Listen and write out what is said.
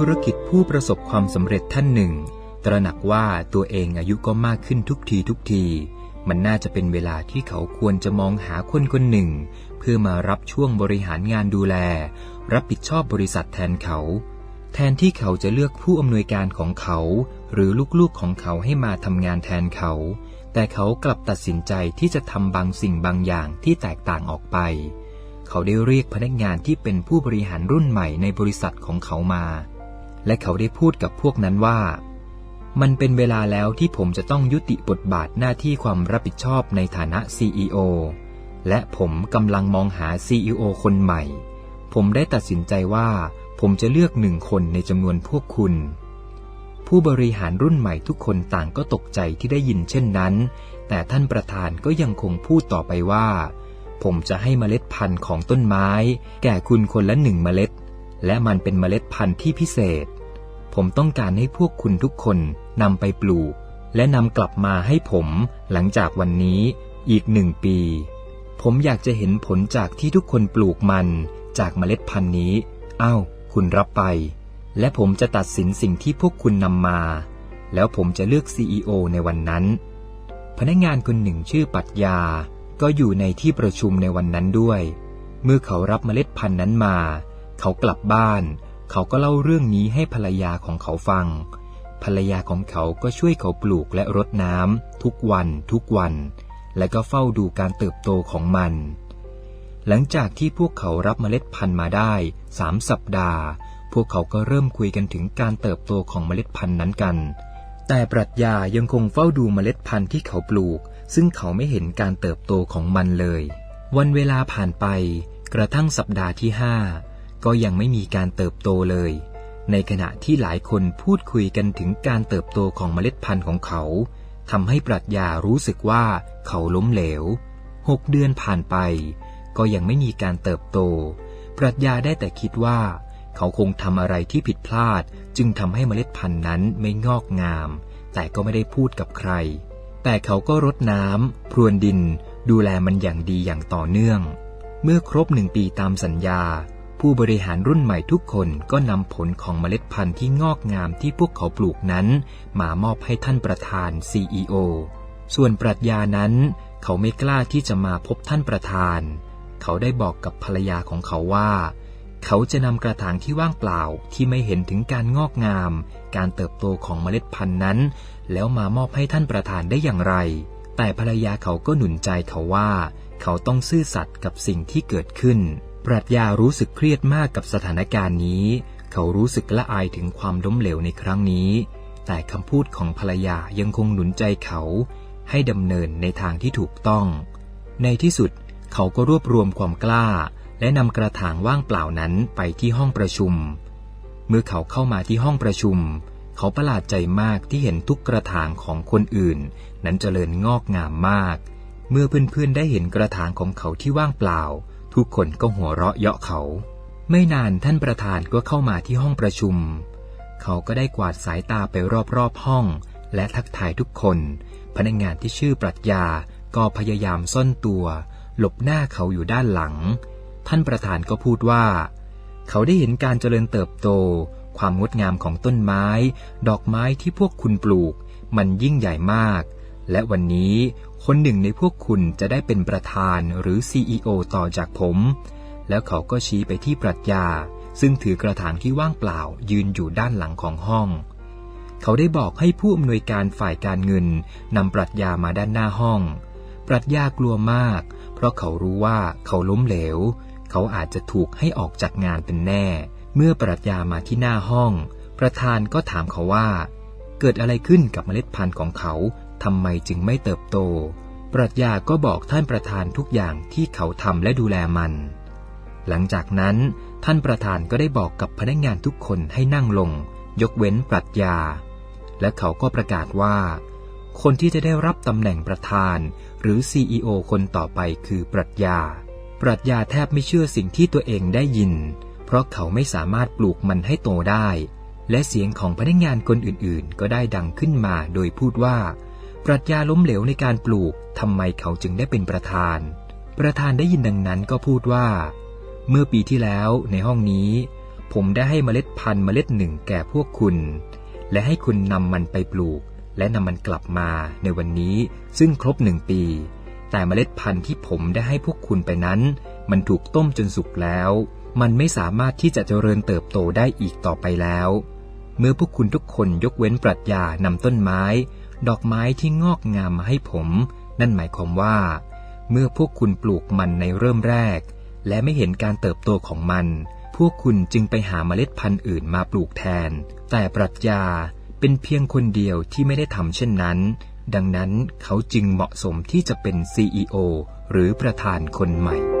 ธุรกิจผู้ประสบความสำเร็จท่านหนึ่ง ตระหนักว่าตัวเองอายุก็มากขึ้นทุกทีทุกที มันน่าจะเป็นเวลาที่เขาควรจะมองหาคนคนหนึ่ง เพื่อมารับช่วงบริหารงานดูแล รับผิดชอบบริษัทแทนเขา แทนที่เขาจะเลือกผู้อำนวยการของเขา หรือลูกๆของเขาให้มาทำงานแทนเขา แต่เขากลับตัดสินใจที่จะทำบางสิ่งบางอย่างที่แตกต่างออกไปเขาได้เรียกพนักงานที่เป็นผู้บริหารรุ่นใหม่ในบริษัทของเขามา และเขาได้พูดกับพวกนั้นว่า มันเป็นเวลาแล้วที่ผมจะต้องยุติบทบาทหน้าที่ความรับผิดชอบในฐานะ CEO และผมกำลังมองหา CEO คนใหม่ ผมได้ตัดสินใจว่าผมจะเลือกหนึ่งคนในจำนวนพวกคุณ ผู้บริหารรุ่นใหม่ทุกคนต่างก็ตกใจที่ได้ยินเช่นนั้น แต่ท่านประธานก็ยังคงพูดต่อไปว่า ผมจะให้เมล็ดพันธุ์ของต้นไม้ แก่คุณคนละหนึ่งเมล็ด และมันเป็นเมล็ดพันธุ์ที่พิเศษ ผมต้องการให้พวกคุณทุกคนนำไปปลูก และนำกลับมาให้ผมหลังจากวันนี้อีกหนึ่งปี ผมอยากจะเห็นผลจากที่ทุกคนปลูกมันจากเมล็ดพันธุ์นี้ อ้าว คุณรับไป และผมจะตัดสินสิ่งที่พวกคุณนำมา แล้วผมจะเลือก CEO ในวันนั้น พนักงานคนหนึ่งชื่อปัตยา ก็อยู่ในที่ประชุมในวันนั้นด้วย เมื่อเขารับเมล็ดพันธุ์นั้นมา เขากลับบ้าน เขาก็เล่าเรื่องนี้ให้ภรรยาของเขาฟัง ภรรยาของเขาก็ช่วยเขาปลูกและรดน้ำทุกวันทุกวัน และก็เฝ้าดูการเติบโตของมัน หลังจากที่พวกเขารับเมล็ดพันธุ์มาได้สามสัปดาห์ พวกเขาก็เริ่มคุยกันถึงการเติบโตของเมล็ดพันธุ์นั้นกัน แต่ปรัชญายังคงเฝ้าดูเมล็ดพันธุ์ที่เขาปลูก ซึ่งเขาไม่เห็นการเติบโตของมันเลย วันเวลาผ่านไป กระทั่งสัปดาห์ที่ห้า ก็ยังไม่มีการเติบโตเลย ในขณะที่หลายคนพูดคุยกันถึงการเติบโตของเมล็ดพันธุ์ของเขาทำให้ปรัชญารู้สึกว่าเขาล้มเหลวหกเดือนผ่านไป ก็ยังไม่มีการเติบโต ปรัชญาได้แต่คิดว่า เขาคงทำอะไรที่ผิดพลาด จึงทำให้เมล็ดพันธุ์นั้นไม่งอกงาม แต่ก็ไม่ได้พูดกับใคร แต่เขาก็รดน้ำพรวนดิน ดูแลมันอย่างดีอย่างต่อเนื่อง เมื่อครบหนึ่งปีตามสัญญา ผู้บริหารรุ่นใหม่ทุกคนก็นำผลของเมล็ดพันธุ์ที่งอกงามที่พวกเขาปลูกนั้น มามอบให้ท่านประธาน CEO ส่วนปรัชญานั้น เขาไม่กล้าที่จะมาพบท่านประธาน เขาได้บอกกับภรรยาของเขาว่า เขาจะนำกระถางที่ว่างเปล่าที่ไม่เห็นถึงการงอกงาม การเติบโตของเมล็ดพันธุ์นั้น แล้วมามอบให้ท่านประธานได้อย่างไร แต่ภรรยาเขาก็หนุนใจเขาว่า เขาต้องซื่อสัตย์กับสิ่งที่เกิดขึ้น ปรัชญารู้สึกเครียดมากกับสถานการณ์นี้ เขารู้สึกละอายถึงความล้มเหลวในครั้งนี้ แต่คำพูดของภรรยายังคงหนุนใจเขา ให้ดำเนินในทางที่ถูกต้อง ในที่สุดเขาก็รวบรวมความกล้า และนำกระถางว่างเปล่านั้นไปที่ห้องประชุม เมื่อเขาเข้ามาที่ห้องประชุม เขาประหลาดใจมากที่เห็นทุกกระถางของคนอื่น นั้นเจริญงอกงามมาก เมื่อเพื่อนๆได้เห็นกระถางของเขาที่ว่างเปล่า ทุกคนก็หัวเราะเยาะเขา ไม่นานท่านประธานก็เข้ามาที่ห้องประชุม เขาก็ได้กวาดสายตาไปรอบๆห้อง และทักทายทุกคน พนักงานที่ชื่อปรัชญาก็พยายามซ่อนตัว หลบหน้าเขาอยู่ด้านหลัง ท่านประธานก็พูดว่า เขาได้เห็นการเจริญเติบโต ความงดงามของต้นไม้ ดอกไม้ที่พวกคุณปลูก มันยิ่งใหญ่มาก และวันนี้ คนหนึ่งในพวกคุณจะได้เป็นประธานหรือ CEO ต่อจากผม แล้วเขาก็ชี้ไปที่ปรัชญา ซึ่งถือกระถางที่ว่างเปล่ายืนอยู่ด้านหลังของห้อง เขาได้บอกให้ผู้อำนวยการฝ่ายการเงินนำปรัชญามาด้านหน้าห้อง ปรัชญากลัวมาก เพราะเขารู้ว่าเขาล้มเหลว เขาอาจจะถูกให้ออกจากงานเป็นแน่ เมื่อปรัชญามาที่หน้าห้อง ประธานก็ถามเขาว่า เกิดอะไรขึ้นกับเมล็ดพันธุ์ของเขา ทำไมจึงไม่เติบโต ปรัชญาก็บอกท่านประธานทุกอย่างที่เขาทำและดูแลมัน หลังจากนั้นท่านประธานก็ได้บอกกับพนักงานทุกคนให้นั่งลง ยกเว้นปรัชญา และเขาก็ประกาศว่า คนที่จะได้รับตำแหน่งประธาน หรือ CEO คนต่อไปคือปรัชญา ปรัชญาแทบไม่เชื่อสิ่งที่ตัวเองได้ยิน เพราะเขาไม่สามารถปลูกมันให้โตได้ และเสียงของพนักงานคนอื่นๆ ก็ได้ดังขึ้นมาโดยพูดว่า ปรัชญาล้มเหลวในการปลูกทำไมเขาจึงได้เป็นประธาน ประธานได้ยินดังนั้นก็พูดว่า เมื่อปีที่แล้วในห้องนี้ ผมได้ให้เมล็ดพันธุ์เมล็ดหนึ่งแก่พวกคุณ และให้คุณนำมันไปปลูก และนำมันกลับมาในวันนี้ซึ่งครบหนึ่งปี แต่เมล็ดพันธุ์ที่ผมได้ให้พวกคุณไปนั้น มันถูกต้มจนสุกแล้ว มันไม่สามารถที่จะเจริญเติบโตได้อีกต่อไปแล้ว เมื่อพวกคุณทุกคนยกเว้นปรัชญานำต้นไม้ ดอกไม้ที่งอกงามมาให้ผม นั่นหมายความว่า เมื่อพวกคุณปลูกมันในเริ่มแรก และไม่เห็นการเติบโตของมัน พวกคุณจึงไปหาเมล็ดพันธุ์อื่นมาปลูกแทน แต่ปรัชญาเป็นเพียงคนเดียวที่ไม่ได้ทำเช่นนั้น ดังนั้นเขาจึงเหมาะสมที่จะเป็น CEO หรือประธานคนใหม่